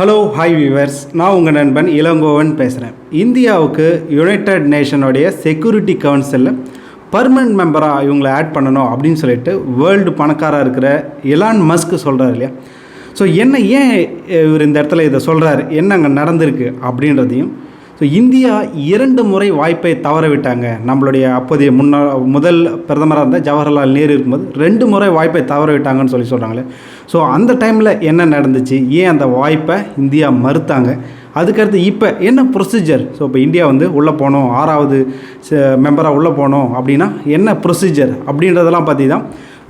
Hello hi viewers நான் உங்கள் நண்பன் இளங்கோவன் பேசுகிறேன் இந்தியாவுக்கு யுனைடெட் நேஷனுடைய செக்யூரிட்டி கவுன்சிலில் பர்மனன்ட் மெம்பராக இவங்களை ஆட் பண்ணணும் அப்படின்னு சொல்லிட்டு வேர்ல்டு பணக்காராக இருக்கிற எலான் மஸ்க் சொல்கிறார் இல்லையா? ஸோ என்ன ஏன் இவர் இந்த இடத்துல இதை சொல்கிறாரு என்ன அங்கே நடந்திருக்கு? அப்படின்றதையும் ஸோ இந்தியா இரண்டு முறை வாய்ப்பை தவற விட்டாங்க நம்மளுடைய அப்போதைய முன்னா முதல் பிரதமராக இருந்த ஜவஹர்லால் நேரு இருக்கும்போது ரெண்டு முறை வாய்ப்பை தவற விட்டாங்கன்னு சொல்லி சொல்கிறாங்களே ஸோ அந்த டைமில் என்ன நடந்துச்சு? ஏன் அந்த வாய்ப்பை இந்தியா மறுத்தாங்க? அதுக்கடுத்து இப்போ என்ன ப்ரொசீஜர் ஸோ இப்போ இந்தியா வந்து உள்ளே போனோம். ஆறாவது மெம்பராக உள்ளே போனோம் அப்படின்னா என்ன ப்ரொசீஜர் அப்படின்றதெல்லாம் பற்றி தான்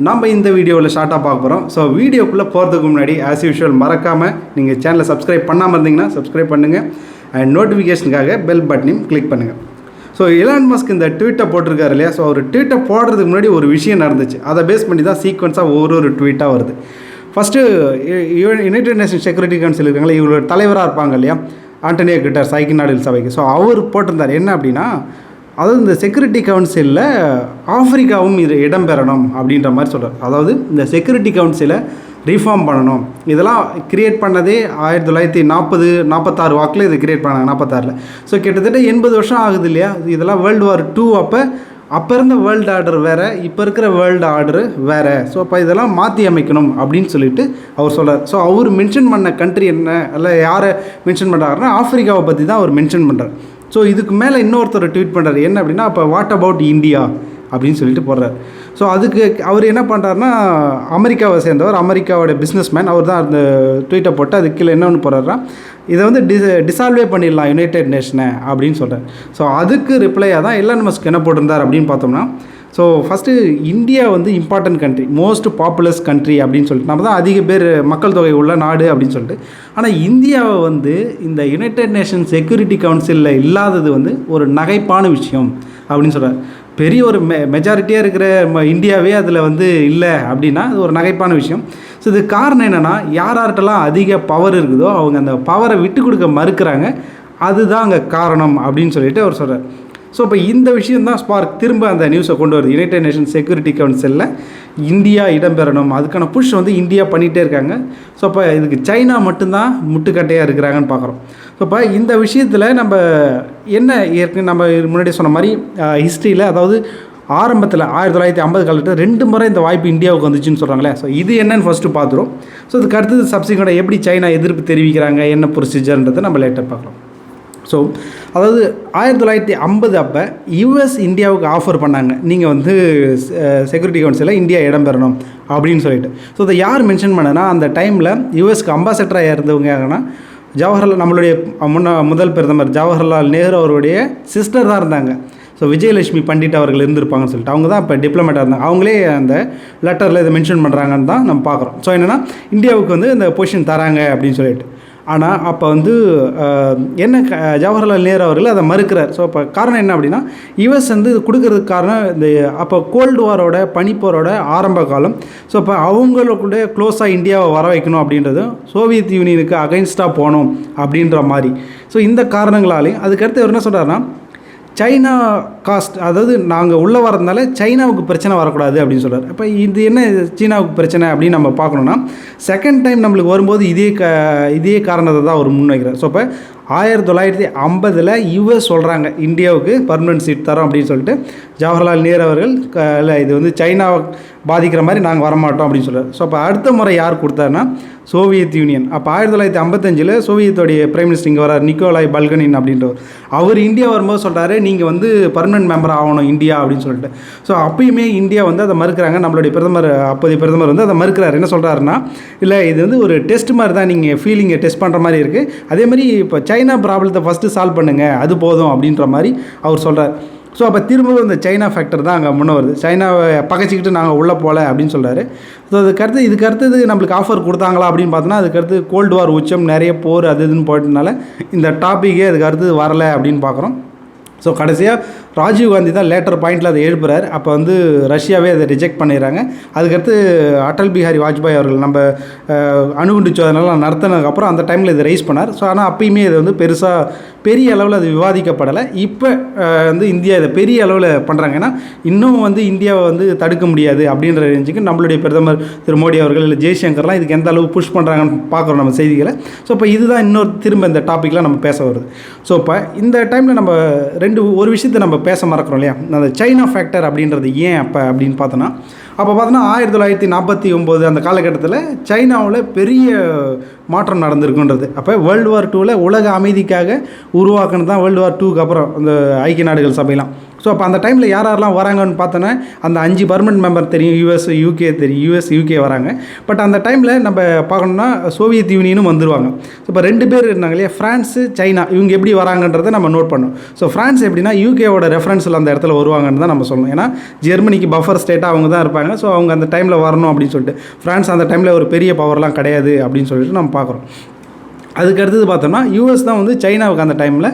நம்ம இந்த வீடியோவில் ஷார்ட்டாக பார்க்க போகிறோம் ஸோ வீடியோக்குள்ளே போகிறதுக்கு முன்னாடி ஆஸ் யூஷுவல் மறக்காமல் நீங்கள் சேனலை சப்ஸ்கிரைப் பண்ணாமல் இருந்தீங்கன்னா சப்ஸ்கிரைப் பண்ணுங்கள் அண்ட் நோட்டிஃபிகேஷனுக்காக பெல் பட்டனையும் கிளிக் பண்ணுங்கள் ஸோ இலான் மஸ்க் இந்த ட்வீட்டை போட்டிருக்காரு இல்லையா? ஸோ அவர் ட்வீட்டை போடுறதுக்கு முன்னாடி ஒரு விஷயம் நடந்துச்சு. அதை பேஸ் பண்ணி தான் சீக்வன்ஸாக ஒரு ஒரு ட்வீட்டாக வருது. First united nation security council இருக்காங்களே இவரோட தலைவராக இருப்பாங்க இல்லையா? ஆண்டனியோ கிட்டார் ஐக்கிய நாடுகள் சபைக்கு. ஸோ அவர் போட்டிருந்தார். என்ன அப்படின்னா அதாவது இந்த செக்யூரிட்டி கவுன்சிலில் ஆஃப்ரிக்காவும் இது இடம்பெறணும் அப்படின்ற மாதிரி சொல்கிறார் அதாவது இந்த செக்யூரிட்டி கவுன்சிலை ரீஃபார்ம் பண்ணணும். இதெல்லாம் கிரியேட் பண்ணதே ஆயிரத்தி தொள்ளாயிரத்தி நாற்பது நாற்பத்தாறு வாக்கில் இது கிரியேட் பண்ணாங்க நாற்பத்தாறில். ஸோ கிட்டத்தட்ட எண்பது வருஷம் ஆகுது இல்லையா? இதெல்லாம் வேர்ல்டு வார் டூ அப்போ அப்போ இருந்த வேர்ல்டு ஆர்டர் வேறு இப்போ இருக்கிற வேர்ல்டு ஆர்டரு வேறு. ஸோ அப்போ இதெல்லாம் மாற்றி அமைக்கணும் அப்படின்னு சொல்லிட்டு அவர் சொல்கிறார் ஸோ அவர் மென்ஷன் பண்ண கண்ட்ரி என்ன இல்லை யாரை மென்ஷன் பண்ணுறாருன்னா ஆஃப்ரிக்காவை பற்றி தான் அவர் மென்ஷன் பண்ணுறார் ஸோ இதுக்கு மேலே இன்னொருத்தர் ட்வீட் பண்ணுறாரு என்ன அப்படின்னா அப்போ வாட் அபவுட் இந்தியா? அப்படின்னு சொல்லிட்டு போடுறார். ஸோ அதுக்கு அவர் என்ன பண்ணுறாருன்னா அமெரிக்காவை சேர்ந்தவர் அமெரிக்காவோட பிஸ்னஸ் மேன் அவர் தான் அந்த ட்வீட்டை போட்டு அதுக்கு கீழே என்ன ஒன்று போடுறாருன்னா இதை வந்து டிஸ் டிசால்வே பண்ணிடலாம் யுனைடெட் நேஷனை அப்படின்னு சொல்கிறார் ஸோ அதுக்கு ரிப்ளையாக தான் எல்லா மஸ்க் என்ன போட்டிருந்தார் அப்படின்னு பார்த்தோம்னா ஸோ ஃபஸ்ட்டு இந்தியா வந்து important country most populous country அப்படின்னு சொல்லிட்டு நம்ம தான் அதிக பேர் மக்கள் தொகை உள்ள நாடு அப்படின்னு சொல்லிட்டு ஆனால் இந்தியாவை வந்து இந்த யுனைடெட் நேஷன் செக்யூரிட்டி கவுன்சிலில் இல்லாதது வந்து ஒரு நகைப்பான விஷயம் அப்படின்னு சொல்கிறார் பெரிய ஒரு மெ மெஜாரிட்டியாக இருக்கிற ம இந்தியாவே அதில் வந்து இல்லை அப்படின்னா அது ஒரு நகைப்பான விஷயம். ஸோ இது காரணம் என்னென்னா யார் யார்கிட்டலாம் அதிக பவர் இருக்குதோ அவங்க அந்த பவரை விட்டு கொடுக்க மறுக்கிறாங்க. அதுதான் அங்கே காரணம் அப்படின்னு சொல்லிட்டு அவர் சொல்கிறார் ஸோ இப்போ இந்த விஷயம் தான் ஸ்பார்க் திரும்ப அந்த நியூஸை கொண்டு வருது. யுனைடெட் நேஷன் செக்யூரிட்டி கவுன்சிலில் இந்தியா இடம்பெறணும். அதுக்கான புஷ் வந்து இந்தியா பண்ணிகிட்டே இருக்காங்க. ஸோ அப்போ இதுக்கு சைனா மட்டும்தான் முட்டுக்கட்டையாக இருக்கிறாங்கன்னு பார்க்குறோம் ஸோ இப்போ இந்த விஷயத்தில் நம்ம என்ன ஏற்கனவே நம்ம முன்னாடி சொன்ன மாதிரி ஹிஸ்ட்ரியில் அதாவது ஆரம்பத்தில் ஆயிரத்தி தொள்ளாயிரத்தி ஐம்பது காலத்தில் ரெண்டு முறை இந்த வாய்ப்பு இந்தியாவுக்கு வந்துச்சுன்னு சொல்கிறாங்களே ஸோ இது என்னன்னு ஃபஸ்ட்டு பார்த்துரும் ஸோ இதுக்கு அடுத்தது சப்சிக்வெண்ட்டாக எப்படி சைனா எதிர்ப்பு தெரிவிக்கிறாங்க என்ன ப்ரொசீஜர்ன்றதை நம்ம லேட்டாக பார்க்கலாம் ஸோ அதாவது ஆயிரத்தி தொள்ளாயிரத்தி ஐம்பது அப்போ யுஎஸ் இந்தியாவுக்கு ஆஃபர் பண்ணாங்க. நீங்கள் வந்து செக்யூரிட்டி கவுன்சிலில் இந்தியா இடம்பெறணும் அப்படின்னு சொல்லிட்டு. ஸோ இதை யார் மென்ஷன் பண்ணனா அந்த டைமில் யூஎஸ்க்கு அம்பாசடராக இருந்தவங்க யாருன்னா ஜவஹர்லால் நம்மளுடைய முன்ன முதல் பிரதமர் ஜவஹர்லால் நேரு அவருடைய சிஸ்டர் தான் இருந்தாங்க. ஸோ விஜயலட்சுமி பண்டிட் அவர்கள் இருந்திருப்பாங்கன்னு சொல்லிட்டு. அவங்க தான் இப்போ டிப்ளமேட்டாக இருந்தாங்க. அவங்களே அந்த லெட்டரில் இதை மென்ஷன் பண்ணுறாங்கன்னு தான் நம்ம பார்க்குறோம். ஸோ என்னென்னா இந்தியாவுக்கு வந்து இந்த பொசிஷன் தராங்க அப்படின்னு சொல்லிட்டு. ஆனால் அப்போ வந்து என்ன ஜவஹர்லால் நேரு அவர்கள் அதை மறுக்கிறார். ஸோ அப்போ காரணம் என்ன அப்படின்னா யுஎஸ் வந்து இது கொடுக்கறதுக்கு காரணம் இந்த அப்போ கோல்டு வாரோட பனிப்போரோட ஆரம்ப காலம். ஸோ அப்போ அவங்களோட க்ளோஸாக இந்தியாவை வர வைக்கணும் அப்படின்றதும் சோவியத் யூனியனுக்கு அகைன்ஸ்டாக போகணும் அப்படின்ற மாதிரி. ஸோ இந்த காரணங்களாலையும் அதுக்கடுத்து அவர் என்ன சொல்கிறாருன்னா சைனா காஸ்ட் அதாவது நாங்கள் உள்ளே வரதுனால சைனாவுக்கு பிரச்சனை வரக்கூடாது அப்படின்னு சொல்கிறார் அப்போ இது என்ன சீனாவுக்கு பிரச்சனை அப்படின்னு நம்ம பார்க்கணுன்னா செகண்ட் டைம் நம்மளுக்கு வரும்போது இதே க இதே காரணத்தை தான் அவர் முன்வைக்கிறார். ஸோ இப்போ ஆயிரத்தி தொள்ளாயிரத்தி ஐம்பதில் யுஎஸ் சொல்கிறாங்க இந்தியாவுக்கு பர்மனன்ட் சீட் தரோம் அப்படின்னு சொல்லிட்டு ஜவஹர்லால் நேரு அவர்கள் இல்லை இது வந்து சைனாவை பாதிக்கிற மாதிரி நாங்கள் வரமாட்டோம் அப்படின்னு சொல்கிறார் ஸோ அப்போ அடுத்த முறை யார் கொடுத்தாருன்னா சோவியத் யூனியன். அப்போ ஆயிரத்தி தொள்ளாயிரத்தி ஐம்பத்தஞ்சில் சோவியத்தோடைய பிரைம் மினிஸ்டர் இங்கே வரார் நிக்கோலாய் பல்கனின் அப்படின்றவர். அவர் இந்தியா வரும்போது சொல்கிறாரு நீங்கள் வந்து பர்மனன்ட் மெம்பர் ஆகணும் இந்தியா அப்படின்னு சொல்லிட்டு. ஸோ அப்பயுமே இந்தியா வந்து அதை மறுக்கிறாங்க. நம்மளுடைய பிரதமர் அப்போதைய பிரதமர் வந்து அதை மறுக்கிறார். என்ன சொல்கிறாருன்னா இல்லை இது வந்து ஒரு டெஸ்ட் மாதிரி தான் நீங்கள் ஃபீலிங்கை டெஸ்ட் பண்ணுற மாதிரி இருக்குது அதே மாதிரி இப்போ சைனா ப்ராப்ளத்தை ஃபஸ்ட்டு சால்வ் பண்ணுங்கள் அது போதும் அப்படின்ற மாதிரி அவர் சொல்கிறார் ஸோ அப்போ திரும்பவும் இந்த சைனா ஃபேக்டர் தான் அங்கே முன்னே வருது. சைனாவை பகைச்சிக்கிட்டு நாங்கள் உள்ளே போகல அப்படின்னு சொல்கிறாரு ஸோ அதுக்கு அடுத்து இதுக்கு அடுத்தது நம்மளுக்கு ஆஃபர் கொடுத்தாங்களா அப்படின்னு பார்த்தோன்னா அதுக்கு அடுத்து கோல்டு வார் உச்சம் நிறைய போர் அது இதுன்னு போயிட்டனால இந்த டாப்பிக்கே அதுக்கு அடுத்து வரலை அப்படின்னு பார்க்குறோம். ஸோ கடைசியாக ராஜீவ் காந்தி தான் லேட்டர் பாயிண்டில் அதை எழுப்புறாரு. அப்போ வந்து ரஷ்யாவே அதை ரிஜெக்ட் பண்ணிடுறாங்க. அதுக்கடுத்து அடல் பிஹாரி வாஜ்பாய் அவர்கள் நம்ம அணுகுண்டு சோதனைலாம் நடத்தினதுக்கப்புறம் அந்த டைமில் இதை ரைஸ் பண்ணார். ஸோ ஆனால் அப்பயுமே இது வந்து பெருசாக பெரிய அளவில் அது விவாதிக்கப்படலை. இப்போ வந்து இந்தியா இதை பெரிய அளவில் பண்ணுறாங்கன்னா இன்னும் வந்து இந்தியாவை வந்து தடுக்க முடியாது அப்படின்ற ரேஞ்சுக்கு நம்மளுடைய பிரதமர் திரு மோடி அவர்கள் இல்லை ஜெய்சங்கர்லாம் இதுக்கு எந்த அளவு புஷ் பண்ணுறாங்கன்னு பார்க்குறோம் நம்ம செய்திகளை. ஸோ இப்போ இதுதான் இன்னொரு திரும்ப இந்த டாப்பிக்லாம் நம்ம பேச வருது. ஸோ இப்போ இந்த டைமில் நம்ம ரெண்டு ஒரு விஷயத்தை நம்ம பேச மறக்கிறோம் இல்லையா? அந்த சைனா ஃபேக்டர் அப்படின்றது ஏன் அப்போ அப்படின்னு பார்த்தோன்னா அப்போ பார்த்தோன்னா ஆயிரத்தி தொள்ளாயிரத்தி நாற்பத்தி ஒம்பது அந்த காலகட்டத்தில் சைனாவில் பெரிய மாற்றம் நடந்திருக்குன்றது. அப்போ வேர்ல்டு வார் டூவில் உலக அமைதிக்காக உருவாக்குனது தான் வேர்ல்டு வார் டூக்கு அப்புறம் அந்த ஐக்கிய நாடுகள் சபையெல்லாம் ஸோ அப்போ அந்த டைமில் யார் யாரெல்லாம் வராங்கன்னு பார்த்தோன்னா அந்த அஞ்சு பர்மனன்ட் மெம்பர் தெரியும் யூஎஸ் யூகே தெரியும் யூஎஸ் யூகே வராங்க. பட் அந்த டைமில் நம்ம பார்க்கணுன்னா சோவியத் யூனியனும் வந்துருவாங்க. ஸோ இப்போ ரெண்டு பேர் இருந்தாங்க இல்லையா? ஃப்ரான்ஸு சைனா இவங்க எப்படி வராங்கன்றதை நம்ம நோட் பண்ணோம் ஸோ ஃப்ரான்ஸ் எப்படின்னா யூகேவோட ரெஃபரன்ஸில் அந்த இடத்துல வருவாங்கன்னு தான் நம்ம சொல்லணும். ஏன்னா ஜெர்மனிக்கு பஃபர் ஸ்டேட்டாக அவங்க தான் இருப்பாங்க. ஸோ அவங்க அந்த டைமில் வரணும் அப்படின்னு சொல்லிட்டு ஃப்ரான்ஸ் அந்த டைமில் ஒரு பெரிய பவர்லாம் கிடையாது அப்படின்னு சொல்லிட்டு நம்ம பார்க்குறோம். அதுக்கு அடுத்தது பார்த்தோம்னா யூஎஸ் தான் வந்து சைனாவுக்கு அந்த டைமில்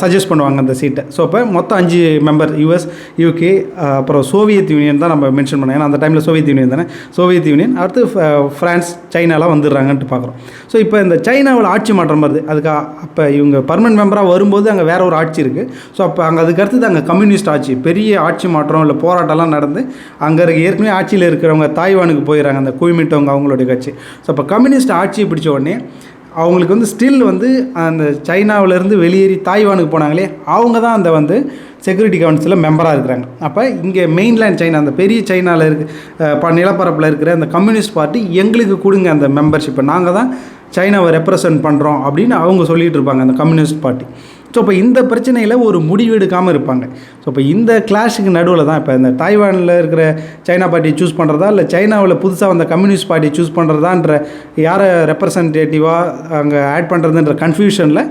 சஜஸ்ட் பண்ணுவாங்க அந்த சீட்டை ஸோ அப்போ மொத்தம் அஞ்சு மெம்பர் யூஎஸ் யூகே அப்புறம் சோவியத் யூனியன் தான் நம்ம மென்ஷன் பண்ணோம். ஏன்னா அந்த டைமில் சோவியத் யூனியன் தானே? சோவியத் யூனியன் அடுத்து ஃப்ரான்ஸ் சைனாலாம் வந்துடுறாங்கன்ட்டு பார்க்குறோம். ஸோ இப்போ இந்த சைனாவில் ஆட்சி மாற்றம் வருது. அதுக்கு அப்போ இவங்க பர்மனன்ட் மெம்பராக வரும்போது அங்கே வேற ஒரு ஆட்சி இருக்குது ஸோ அப்போ அங்கே அதுக்கு அடுத்தது அங்கே கம்யூனிஸ்ட் ஆட்சி. பெரிய ஆட்சி மாற்றம் இல்லை போராட்டம்லாம் நடந்து அங்கே இருக்க ஏற்கனவே ஆட்சியில் இருக்கிறவங்க தாய்வானுக்கு போயிடறாங்க அந்த குய்மிட்டவங்க அவங்களுடைய கட்சி. ஸோ அப்போ கம்யூனிஸ்ட் ஆட்சியை பிடிச்ச உடனே அவங்களுக்கு வந்து ஸ்டில் வந்து அந்த சைனாவிலேருந்து வெளியேறி தாய்வானுக்கு போனாங்களே அவங்க தான் அந்த வந்து செக்யூரிட்டி கவுன்சிலில் மெம்பராக இருக்கிறாங்க. அப்போ இங்கே மெயின்லேண்ட் சைனா அந்த பெரிய சைனாவில் இருக்க ப நிலப்பரப்பில் இருக்கிற அந்த கம்யூனிஸ்ட் பார்ட்டி எங்களுக்கு கொடுங்க அந்த மெம்பர்ஷிப்பை நாங்கள் தான் சைனாவை ரெப்ரசன்ட் பண்ணுறோம் அப்படின்னு அவங்க சொல்லிகிட்டு இருப்பாங்க அந்த கம்யூனிஸ்ட் பார்ட்டி ஸோ இப்போ இந்த பிரச்சனையில் ஒரு முடிவு எடுக்காமல் இருப்பாங்க. ஸோ இப்போ இந்த கிளாஷுக்கு நடுவில் தான் இப்போ இந்த தாய்வானில் இருக்கிற சைனா பார்ட்டியை சூஸ் பண்ணுறதா இல்லை சைனாவில் புதுசாக வந்த கம்யூனிஸ்ட் பார்ட்டியை சூஸ் பண்ணுறதான்ற யாரை ரெப்ரசன்டேட்டிவாக அங்கே ஆட் பண்ணுறதுன்ற கன்ஃபியூஷனில்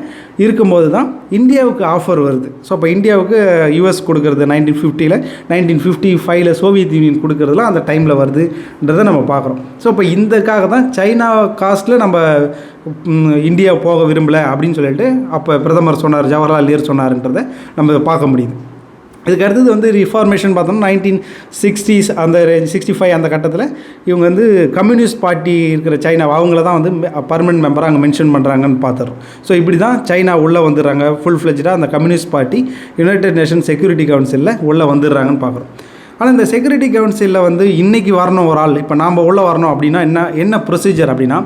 இருக்கும்போது தான் இந்தியாவுக்கு ஆஃபர் வருது. ஸோ இப்போ இந்தியாவுக்கு யூஎஸ் கொடுக்குறது நைன்டீன் ஃபிஃப்டியில் நைன்டீன் ஃபிஃப்டி ஃபைவ்ல சோவியத் யூனியன் கொடுக்குறதுலாம் அந்த டைமில் வருதுன்றதை நம்ம பார்க்குறோம். ஸோ இப்போ இந்தக்காக தான் சைனா காஸ்ட்டில் நம்ம இந்தியா போக விரும்பலை அப்படின்னு சொல்லிட்டு அப்போ பிரதமர் சொன்னார் ஜவஹர்லால் நேரு சொன்னார்ன்றதை நம்ம பார்க்க முடியுது. இதுக்கு அடுத்தது வந்து ரிஃபார்மேஷன் பார்த்தோம்னா நைன்டீன் சிக்ஸ்டீஸ் அந்த சிக்ஸ்டி ஃபைவ் அந்த கட்டத்தில் இவங்க வந்து கம்யூனிஸ்ட் பார்ட்டி இருக்கிற சைனா அவங்கள தான் வந்து பர்மனன்ட் மெம்பராக அங்கே மென்ஷன் பண்ணுறாங்கன்னு பார்த்துறோம். ஸோ இப்படி தான் சைனா உள்ளே வந்துடுறாங்க ஃபுல் ஃப்ளெஜ்டாக அந்த communist party united nation security கவுன்சிலில் உள்ளே வந்துடுறாங்கன்னு பார்க்குறோம். ஆனால் இந்த செக்யூரிட்டி கவுன்சிலில் வந்து இன்றைக்கி வரணும் ஒரு ஆள். இப்போ நாம் உள்ளே வரணும் அப்படின்னா என்ன என்ன ப்ரொசீஜர் அப்படின்னா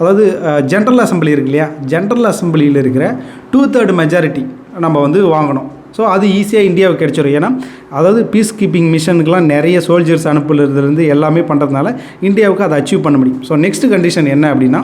அதாவது ஜென்ரல் அசம்பிளி இருக்கு இல்லையா? ஜென்ரல் அசம்பிளியில் இருக்கிற டூ தேர்ட் மெஜாரிட்டி நம்ம வந்து வாங்கணும். ஸோ அது ஈஸியாக இந்தியாவுக்கு கிடைச்சிரும். ஏன்னா அதாவது பீஸ் கீப்பிங் மிஷனுக்குலாம் நிறைய சோல்ஜர்ஸ் அனுப்புலேருந்து எல்லாமே பண்ணுறதுனால இந்தியாவுக்கு அதை அச்சீவ் பண்ண முடியும். ஸோ நெக்ஸ்ட் கண்டிஷன் என்ன அப்படின்னா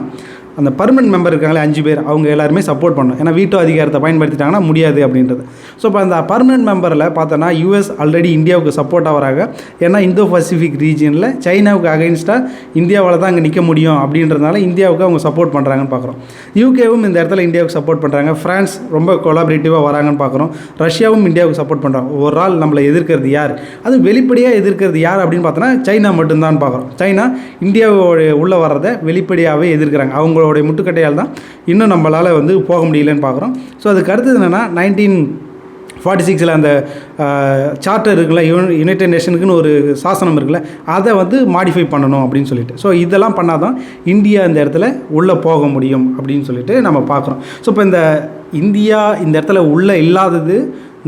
அந்த பர்மனன்ட் மெம்பர் இருக்காங்களே அஞ்சு பேர் அவங்க எல்லாருமே சப்போர்ட் பண்ணணும். ஏன்னா வீட்டோ அதிகாரத்தை பயன்படுத்திட்டாங்கன்னா முடியாது அப்படின்றது. ஸோ இப்போ அந்த பர்மனன்ட் மெம்பரில் பார்த்தோன்னா யூஎஸ் ஆல்ரெடி இந்தியாவுக்கு சப்போர்ட்டாக வராங்க ஏன்னா இந்தோ பசிபிக் ரீஜியனில் சைனாவுக்கு அகைன்ஸ்டாக இந்தியாவில் தான் அங்கே நிற்க முடியும் அப்படின்றதுனால இந்தியாவுக்கு அவங்க சப்போர்ட் பண்ணுறாங்கன்னு பார்க்குறோம் யூகேவும் இந்த இடத்துல இந்தியாவுக்கு சப்போர்ட் பண்ணுறாங்க ஃப்ரான்ஸ் ரொம்ப கொலாபரேட்டிவாக வராங்கன்னு பார்க்குறோம் ரஷ்யாவும் இந்தியாவுக்கு சப்போர்ட் பண்ணுறாங்க ஒரு ஆள் நம்மளை எதிர்க்கிறது யார்? அது வெளிப்படையாக எதிர்க்கிறது யார் அப்படின்னு பார்த்தோன்னா சைனா மட்டும்தான் பார்க்குறோம் சைனா இந்தியாவோட உள்ளே வர்றதை வெளிப்படையாகவே எதிர்க்கிறாங்க. அவங்களுடைய முட்டுக்கட்டையால் தான் இன்னும் நம்மளால் வந்து போக முடியலன்னு பார்க்குறோம். ஸோ அதுக்கு அடுத்தது என்னென்னா நைன்டீன் ஃபார்ட்டி சிக்ஸில் அந்த சார்ட்டர் இருக்குல்ல யுனைடெட் நேஷனுக்குன்னு ஒரு சாசனம் இருக்குல்ல அதை வந்து மாடிஃபை பண்ணணும் அப்படின்னு சொல்லிட்டு. ஸோ இதெல்லாம் பண்ணால் தான் இந்தியா இந்த இடத்துல உள்ளே போக முடியும் அப்படின்னு சொல்லிட்டு நம்ம பார்க்குறோம். ஸோ இப்போ இந்த இந்தியா இந்த இடத்துல உள்ளே இல்லாதது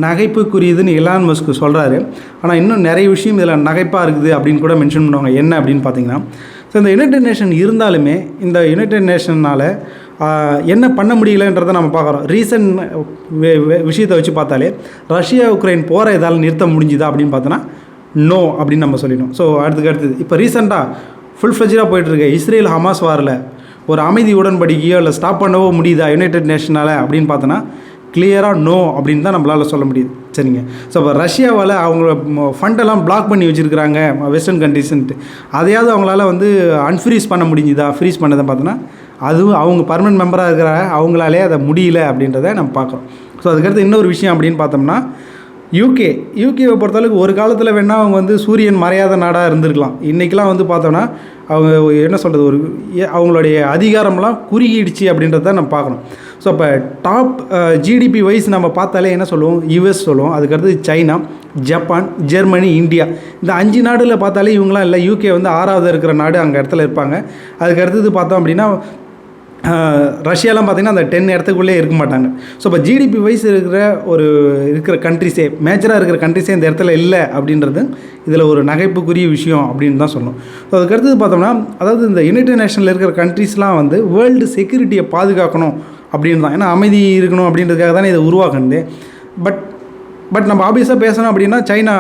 நகைப்புக்குரியதுன்னு எலான் மஸ்க்கு சொல்கிறாரு ஆனால் இன்னும் நிறைய விஷயம் இதில் நகைப்பாக இருக்குது அப்படின்னு கூட மென்ஷன் பண்ணுவாங்க. என்ன அப்படின்னு பார்த்தீங்கன்னா ஸோ இந்த யுனைடெட் நேஷன் இருந்தாலுமே இந்த யுனைடெட் நேஷன்னால் என்ன பண்ண முடியலன்றதை நம்ம பார்க்குறோம். ரீசன்ட் விஷயத்தை வச்சு பார்த்தாலே ரஷ்யா உக்ரைன் போகிற இதால் நிறுத்த முடிஞ்சுதா அப்படின்னு பார்த்தோன்னா நோ அப்படின்னு நம்ம சொல்லிடணும். ஸோ அடுத்துக்கு அடுத்தது. இப்போ ரீசெண்டாக ஃபுல் ஃப்ளெஜாக போயிட்டுருக்கு. இஸ்ரேல் ஹமாஸ் வாரில் ஒரு அமைதி உடன்படிக்கையோ இல்லை ஸ்டாப் பண்ணவோ முடியுதா யுனைடெட் நேஷனால் அப்படின்னு பார்த்தோன்னா கிளியராக நோ அப்படின்னு தான் நம்மளால் சொல்ல முடியுது. சரிங்க. ஸோ இப்போ ரஷ்யாவால் அவங்க ஃபண்டெல்லாம் பிளாக் பண்ணி வச்சுருக்கிறாங்க வெஸ்டர்ன் கண்ட்ரிஸ்ன்ட்டு அதையாவது அவங்களால வந்து அன்ஃப்ரீஸ் பண்ண முடிஞ்சுதா? ஃப்ரீஸ் பண்ணதை பார்த்தோன்னா அதுவும் அவங்க பர்மனன்ட் மெம்பராக இருக்கிற அவங்களாலே அதை முடியல அப்படின்றத நம்ம பார்க்குறோம். ஸோ அதுக்கடுத்து இன்னொரு விஷயம் அப்படின்னு பார்த்தோம்னா யூகே யூகேவை பொறுத்தளவுக்கு ஒரு காலத்தில் வேணால் அவங்க வந்து சூரியன் மறையாத நாடாக இருந்திருக்கலாம். இன்றைக்கெலாம் வந்து பார்த்தோன்னா அவங்க என்ன சொல்கிறது ஒரு ஏ- அவங்களுடைய அதிகாரம்லாம் குறுகிடுச்சு அப்படின்றத நம்ம பார்க்கணும். ஸோ இப்போ டாப் ஜிடிபி வைஸ் நம்ம பார்த்தாலே என்ன சொல்லுவோம்? யூஎஸ் சொல்லுவோம். அதுக்கடுத்து சைனா ஜப்பான் ஜெர்மனி இந்தியா இந்த அஞ்சு நாடுல பார்த்தாலே இவங்களாம் இல்லை. யூகே வந்து ஆறாவது இருக்கிற நாடு அங்கே இடத்துல இருப்பாங்க. அதுக்கு அடுத்தது பார்த்தோம் அப்படின்னா ரஷ்யாலாம் பார்த்தீங்கன்னா அந்த டென் இடத்துக்குள்ளே இருக்க மாட்டாங்க. ஸோ இப்போ ஜிடிபி வைஸ் இருக்கிற ஒரு இருக்கிற கண்ட்ரிஸே மேஜராக இருக்கிற கண்ட்ரிஸே இந்த இடத்துல இல்லை அப்படின்றது இதில் ஒரு நகைப்புக்குரிய விஷயம் அப்படின்னு தான் சொல்லணும். ஸோ அதுக்கடுத்தது பார்த்தோம்னா அதாவது இந்த யுனைடெட் நேஷனில் இருக்கிற கண்ட்ரிஸ்லாம் வந்து வேர்ல்டு செக்யூரிட்டியை பாதுகாக்கணும் அப்படின்னு தான். ஏன்னா அமைதி இருக்கணும் அப்படின்றதுக்காக தானே இதை உருவாக்குனது. பட் பட் நம்ம ஆப்வியஸாக பேசணும் அப்படின்னா சைனா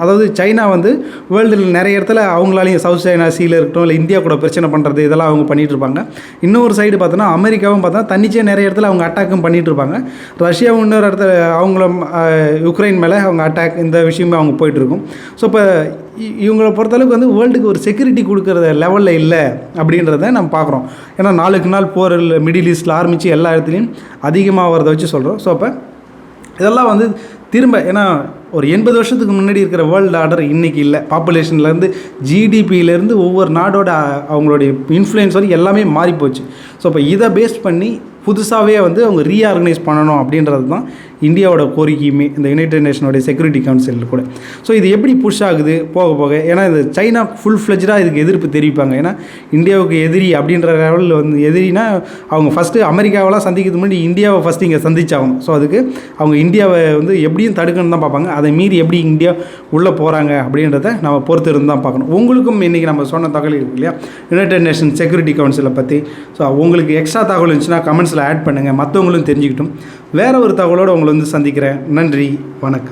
அதாவது சைனா வந்து வேர்ல்டில் நிறைய இடத்துல அவங்களாலையும் சவுத் சைனா சீல இருக்கட்டும் இல்லை இந்தியா கூட பிரச்சனை பண்ணுறது இதெல்லாம் அவங்க பண்ணிகிட்டு இருப்பாங்க. இன்னொரு சைடு பார்த்தோன்னா அமெரிக்காவும் பார்த்தா தன்னிச்சையாக நிறைய இடத்துல அவங்க அட்டாக்கும் பண்ணிகிட்டு இருப்பாங்க. ரஷ்யாவும் இன்னொரு இடத்துல அவங்கள யுக்ரைன் மேலே அவங்க அட்டாக் இந்த விஷயமே அவங்க போயிட்டுருக்கும் ஸோ இப்போ இ- இவங்களை பொறுத்தளவுக்கு வந்து வேர்ல்டுக்கு ஒரு செக்யூரிட்டி கொடுக்குற லெவலில் இல்லை அப்படின்றத நம்ம பார்க்குறோம். ஏன்னா நாளுக்கு நாள் போர் மிடில் ஈஸ்டில் ஆரம்பித்து எல்லா இடத்துலையும் அதிகமாக வரதை வச்சு சொல்கிறோம் ஸோ அப்போ இதெல்லாம் வந்து திரும்ப ஏன்னா ஒரு எண்பது வருஷத்துக்கு முன்னாடி இருக்கிற வேர்ல்டு ஆர்டர் இன்றைக்கி இல்லை. பாப்புலேஷன்லேருந்து ஜிடிபியிலேருந்து ஒவ்வொரு நாடோட அவங்களுடைய இன்ஃப்ளூயன்ஸ் வரைக்கும் எல்லாமே மாறிப்போச்சு. ஸோ இப்போ இதை பேஸ் பண்ணி புதுசாகவே வந்து அவங்க ரீஆர்கனைஸ் பண்ணணும் அப்படின்றது தான் இந்தியாவோட கோரிக்கையுமே இந்த யுனைடெட் நேஷனோடைய செக்யூரிட்டி கவுன்சிலில் கூட. ஸோ இது எப்படி புஷ் ஆகுது? போக போக ஏன்னா இது சைனா ஃபுல் ஃப்ளெஜாக இதுக்கு எதிர்ப்பு தெரிவிப்பாங்க. ஏன்னா இந்தியாவுக்கு எதிரி அப்படின்ற லெவலில் வந்து எதிரினா அவங்க ஃபஸ்ட்டு அமெரிக்காவெல்லாம் சந்திக்கிறதுக்கு முன்னாடி இந்தியாவை ஃபஸ்ட்டு இங்கே சந்திச்சாகணும். ஸோ அதுக்கு அவங்க இந்தியாவை வந்து எப்படியும் தடுக்கணும்னு தான் பார்ப்பாங்க. அதை மீறி எப்படி இந்தியா உள்ளே போகிறாங்க அப்படின்றத நம்ம பொறுத்து இருந்து தான் பார்க்கணும். உங்களுக்கும் இன்றைக்கி நம்ம சொன்ன தகவல் இருக்கு இல்லையா? யுனைடெட் நேஷன் செக்யூரிட்டி கவுன்சிலை பற்றி ஸோ உங்களுக்கு எக்ஸ்ட்ரா தகவல் இருந்துச்சுன்னா கமெண்ட்ஸில் ஆட் பண்ணுங்கள் மற்றவங்களும் தெரிஞ்சுக்கிட்டும். வேறு ஒரு தகவலோடு உங்களை வந்து சந்திக்கிறேன். நன்றி வணக்கம்.